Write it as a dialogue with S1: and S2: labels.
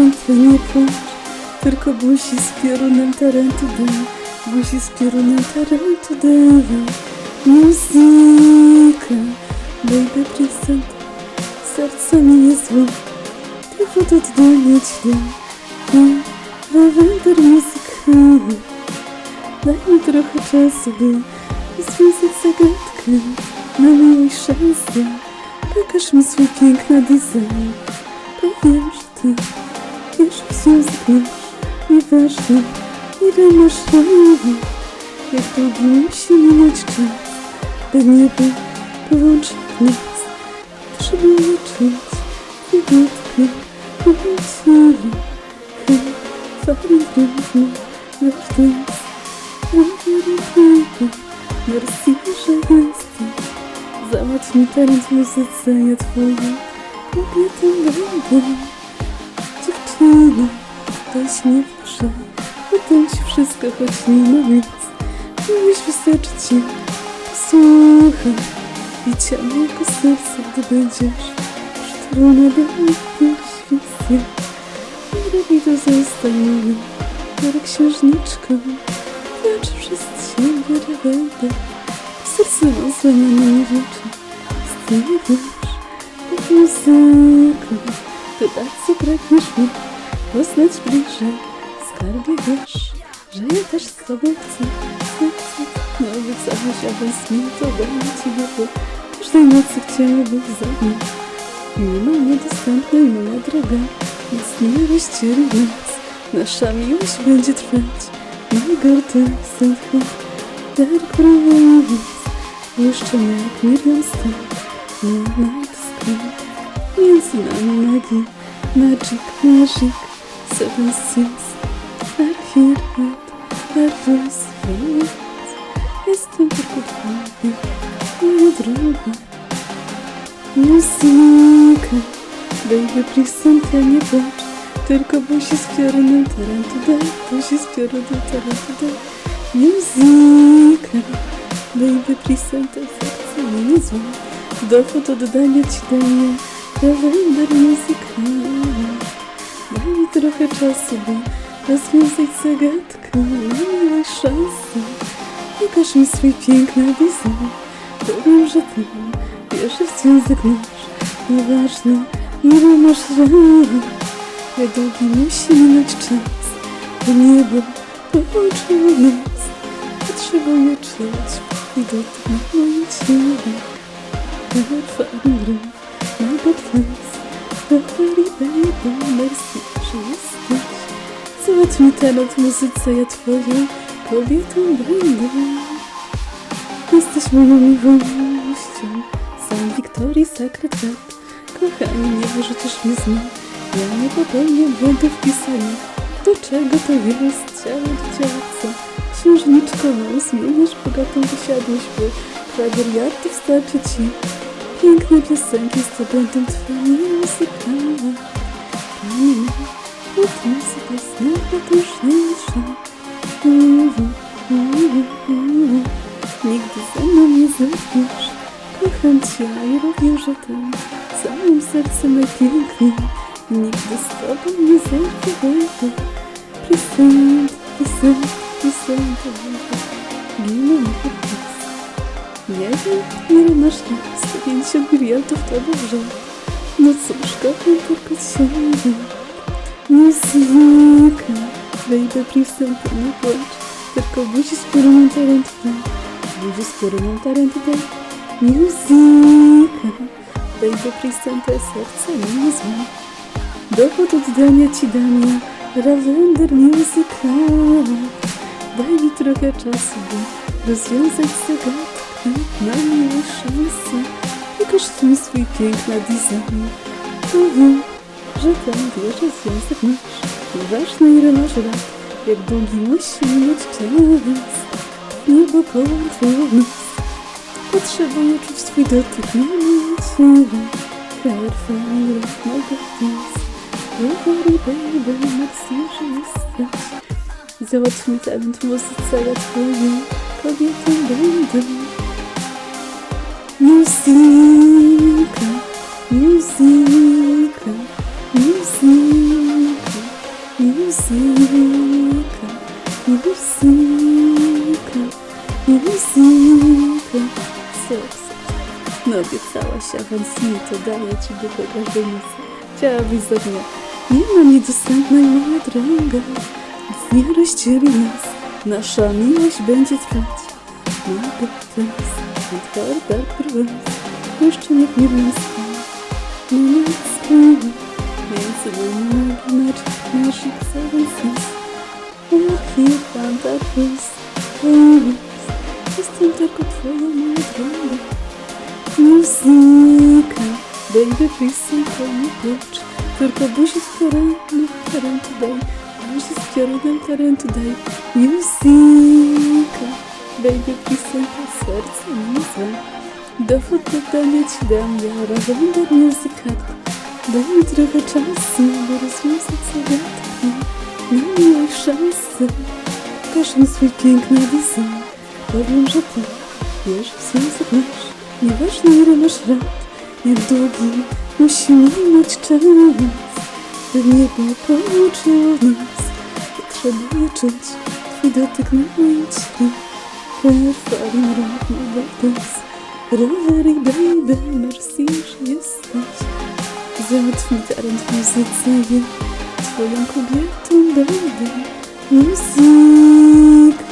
S1: Prisantę nie płacz, tylko buzi z piorunem talentu daj, buzi z piorunem talentu daj. Muzyka, baby Prisant, serce mi jest złe, tylko to oddanie ci dam. Lavender muzyka, daj mi trochę czasu, by rozwiązać zagadkę na mojej szansę. Pokaż mi swój piękny design. Powiem, że ty pierwszy związek masz. Nieważne, ile masz lat. Jak długi musi minąć czas, by niebo połączyć nas. Trzeba uczyć wygotkę, obiecanie. Hej, drewno, nasz dance. Merci, że jesteś. Załatw mi w muzyce, ja twoją kobietą będę. Dziewczyna, weź mnie proszę, oddam ci wszystko, choć nie ma nic. Mówisz wystarczy ci, posłuchaj. Bicia mojego serca, gdy będziesz przytulona do moich świecie. Robi to zostań moją, jak księżniczką. Płaczę przez ciebie, będę. Serce rozłamane Skarbie wiesz, że ja też z tobą chcę. chcę, chcę. No obiecałeś, abym zmiętowała ciebie, bo każdej nocy chciałabym. Nie ma niedostępnej moja droga, nie rozdzieli nas. Nasza miłość będzie trwać. My garden something dark promise Błyszczony jak milion star Na night sky Między nami magii Magic, magic Seven seas Here and Are voice voice Jestem tylko twoja Moja droga Muzyka Baby, please nie płacz Tylko buzi z piorunem talentu daj Buzi z piorunem talentu daj Muzyka Baby, please serce mi nie złe Dowód oddania ci daję Lavender Daj mi trochę czasu, rozwiązać zagadkę Miałeś szansę Pokaż mi swój piękny design Powiem, że ty pierwszy związek masz Nieważne, ile masz lat Jak długi musi minąć czas By niebo połączyło nas. Potrzebuję czuć i dotyk na moim ciele Nawet fali mego dance Zachwali baby, jesteś Załatw mi w muzyce, ja twoją kobietą będę. Jesteś moją miłością. Sam Wiktorii Secret Heart Kochanie, nie wyrzucisz mnie z niej. Ja nie popełnię błędów w pisaniu. Do czego to jest ciało do ciała Księżniczkową zmieniasz bogatą wysiadłość Bo klawier jartów starczy ci. Piękne piosenki z tabentem twojej muzyka Pani Mhm, mhm, mhm. Nigdy ze mną nie zerkniesz Kocham cię i robię, że ty Całym sercem najpiękniej Nigdy z tobą nie baby Present, present, present Ginę na podpis Nie wiem, ile masz lat 150 miliardów to dobrze No cóż, kocham tylko ciebie Muzyka. Baby, present, nie płacz Tylko daj Buzi z piorunem talentu daj Muzyka. Baby, present, serce nie Dowód oddania ci dam ja Lavender muzyka Daj mi trochę czasu, by rozwiązać zagadkę. Na miłej szansy Pokaż mi swój piękny design. Powiem, że tam wierzę związek masz Nieważne ile masz lat Jak długi musi minąć czas. Niebo połączyło nas. Potrzebuję czuć twój dotyk na moim ciele Hair fire of my goodness Every baby, że jesteś Załatw mi talent w muzyce, ja twoją kobietą będę Muzyka, Seks. No obiecałaś awansy, to daję ci duchę każdej nocy. Chciałabyś za dnia. Nie ma mi dostępnej moja droga. Nic nie rozdzieli nas. Nasza miłość będzie trwać. No teraz, od Herbert Brewers. Jeszcze nie wiem. Nie ma skąd. Między nami seven seas. Lucky Panda Plus. Jestem tylko twoją moja droga. Muzyka, baby please nie płacz Tylko buzi z piorunem, tarantu daj. Buzi z piorunem, tarantu daj. Muzyka, please to serce nie złe Dowód dodania ci dam, ja razem do muzyka Daj mi trochę czasu, by rozwiązać zagadkę Na miłej szansy. Mi swój piękny design Powiem, że ty wiesz w związek nasz Nieważne ile masz lat, jak długi musimy mieć czas niebo pouczyło nas, że trzeba czuć Twój dotyk na moim ciele Perfalny rok na bez Rowery baby, merci, że jesteś Załatw mi talent ja Twoją kobietą będę Muzyka